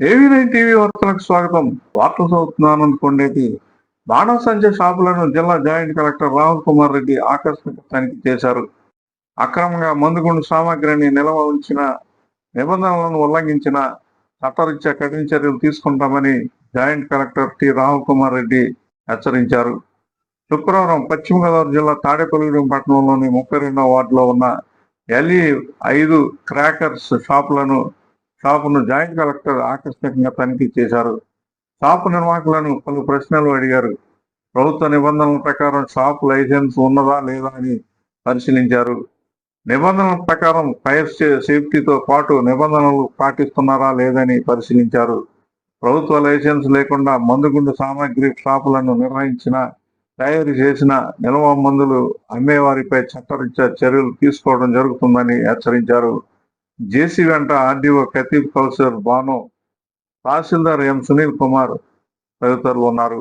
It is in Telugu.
ఏవీ నైన్ టీవీ వార్తలకు స్వాగతం. వార్తలు చదువుతున్నాను కొండేటి బాణసంచ షాపులను జిల్లా జాయింట్ కలెక్టర్ రాహుల్ కుమార్ రెడ్డి ఆకస్మిక తనిఖీ చేశారు. అక్రమంగా మందుగుండు సామాగ్రిని నిల్వ ఉంచిన నిబంధనలను ఉల్లంఘించిన చట్టరీత్యా కఠిన చర్యలు తీసుకుంటామని joint collector T Rahul Kumar Reddy హెచ్చరించారు. శుక్రవారం పశ్చిమ గోదావరి జిల్లా తాడేపల్లిగూడెం పట్టణంలోని ముప్పై రెండవ వార్డులో ఉన్న ఎల్ఈ ఐదు క్రాకర్స్ షాపులను షాపును జాయింట్ కలెక్టర్ ఆకస్మికంగా తనిఖీ చేశారు. షాపు నిర్వాహకులను పలు ప్రశ్నలు అడిగారు. ప్రభుత్వ నిబంధనల ప్రకారం షాప్ లైసెన్స్ ఉన్నదా లేదా అని పరిశీలించారు. నిబంధనల ప్రకారం ఫైర్ సేఫ్టీతో పాటు నిబంధనలు పాటిస్తున్నారా లేదని పరిశీలించారు. ప్రభుత్వ లైసెన్స్ లేకుండా మందుగుండు సామాగ్రి షాపులను నిర్వహించిన తయారు చేసిన నిల్వ మందులు అమ్మేవారిపై చట్టరీత్యా చర్యలు తీసుకోవడం జరుగుతుందని హెచ్చరించారు. జేసీ వెంట ఆర్డీఓ ఖతీబ్ కౌసర్ బాను తహసీల్దార్ ఎం సునీల్ కుమార్ తదితరులు ఉన్నారు.